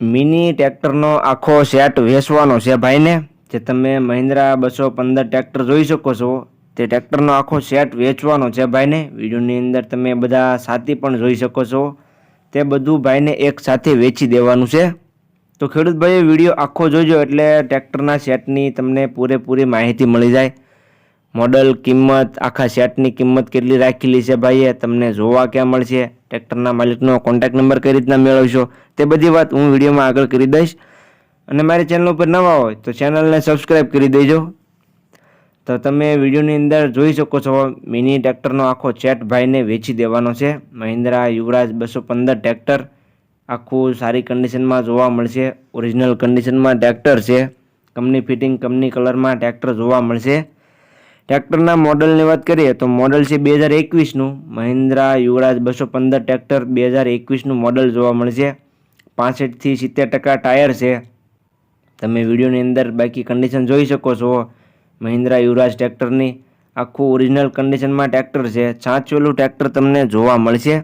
Mini ટ્રેક્ટરનો આખો set વેચવાનો છે ભાઈને. જે તમે મહિન્દ્રા બસો પંદર ટ્રેક્ટર જોઈ શકો છો. તે ટ્રેક્ટરનો આખો સેટ વેચવાનો છે ભાઈને. વિડીયોની અંદર તમે બધા સાથી પણ જોઈ શકો છો. તે બધું ભાઈને એક સાથે વેચી દેવાનું છે. તો ખેડૂત ભાઈ વીડિયો આખો જોજો એટલે ટ્રેક્ટરના સેટની તમને પૂરેપૂરી માહિતી મળી જાય. મોડલ કિંમત, આખા સેટની કિંમત કેટલી રાખેલી છે ભાઈએ, તમને જોવા ક્યાં મળશે? ટ્રેક્ટરના માલિકનો કોન્ટેક્ટ નંબર કઈ રીતના મેળવશો? તે બધી વાત હું વિડીયોમાં આગળ કરી દઈશ. અને મારી ચેનલ ઉપર નવા હોય તો ચેનલને સબસ્ક્રાઈબ કરી દેજો. તો તમે વિડીયોની અંદર જોઈ શકો છો, મિની ટ્રેક્ટરનો આખો ચેટ ભાઈને વેચી દેવાનો છે. મહિન્દ્રા યુવરાજ બસો પંદર ટ્રેક્ટર આખું સારી કન્ડિશનમાં જોવા મળશે. ઓરિજિનલ કન્ડિશનમાં ટ્રેક્ટર છે. કંપની ફિટિંગ કંપની કલરમાં ટ્રેક્ટર જોવા મળશે. ટ્રેક્ટરના મોડલની વાત કરીએ તો મોડલ છે બે હજાર એકવીસનું. મહિન્દ્રા યુવરાજ બસો પંદર ટ્રેક્ટર બે હજાર એકવીસનું મોડલ જોવા મળશે. પાસઠથી સિત્તેર ટકા ટાયર છે. તમે વિડીયોની અંદર બાકી કન્ડિશન જોઈ શકો છો. મહિન્દ્રા યુવરાજ ટ્રેક્ટરની આખું ઓરિજિનલ કન્ડિશનમાં ટ્રેક્ટર છે. છાંચવેલું ટ્રેક્ટર તમને જોવા મળશે.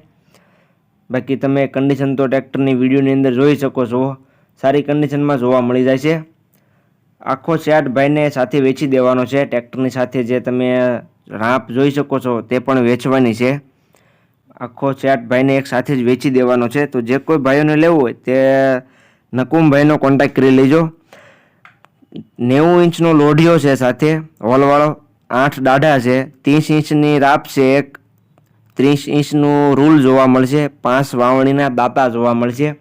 બાકી તમે કન્ડિશન તો ટ્રેક્ટરની વિડીયોની અંદર જોઈ શકો છો. સારી કન્ડિશનમાં જોવા મળી જાય છે. આખો સેટ ભાઈને સાથે વેચી દેવાનો છે. ટ્રેક્ટરની સાથે જે તમે રાંપ જોઈ શકો છો તે પણ વેચવાની છે. આખો સેટ ભાઈને એક સાથે જ વેચી દેવાનો છે. તો જે કોઈ ભાઈઓને લેવું હોય તે નકુમભાઈનો કોન્ટેક્ટ કરી લેજો. નેવું ઇંચનો લોઢિયો છે સાથે. હોલવાળો આઠ દાઢા છે. ત્રીસ ઇંચની રાપ છે એક. ત્રીસ ઇંચનું રૂલ જોવા મળશે. પાંચ વાવણીના દાંતા જોવા મળશે.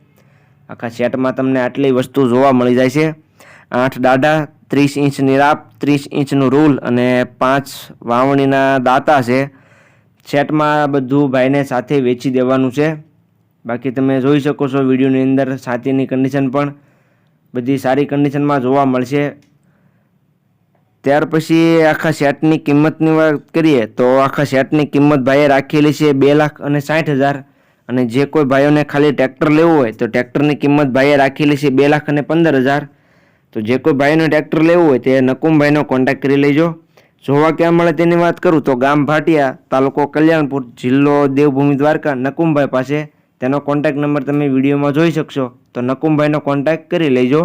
આખા સેટમાં તમને આટલી વસ્તુ જોવા મળી જાય છે. આઠ દાઢા ત્રીસ ઇંચ નિરાપ, ત્રીસ ઇંચનું રૂલ અને પાંચ વાવણીના દાંતા છે. સેટમાં બધું ભાઈને સાથે વેચી દેવાનું છે. બાકી તમે જોઈ શકો છો વિડીયોની અંદર સાથીની કન્ડિશન પણ બધી સારી કન્ડિશનમાં જોવા મળશે. ત્યાર પછી આખા સેટની કિંમતની વાત કરીએ તો આખા સેટની કિંમત ભાઈએ રાખેલી છે બે લાખ અને સાઠ હજાર. અને જે કોઈ ભાઈઓને ખાલી ટ્રેક્ટર લેવું હોય તો ટ્રેક્ટરની કિંમત ભાઈએ રાખેલી છે બે લાખ અને પંદર હજાર. તો જે કોઈ ભાઈને ટ્રેક્ટર લેવું હોય તે નકુમભાઈનો કોન્ટેક્ટ કરી લેજો. જોવા ક્યાં મળે તેની વાત કરું તો ગામ ભાટિયા, તાલુકો કલ્યાણપુર, જિલ્લો દેવભૂમિ દ્વારકા, નકુમભાઈ પાસે. તેનો કોન્ટેક્ટ નંબર તમે વિડીયોમાં જોઈ શકશો. તો નકુમભાઈનો કોન્ટેક્ટ કરી લેજો.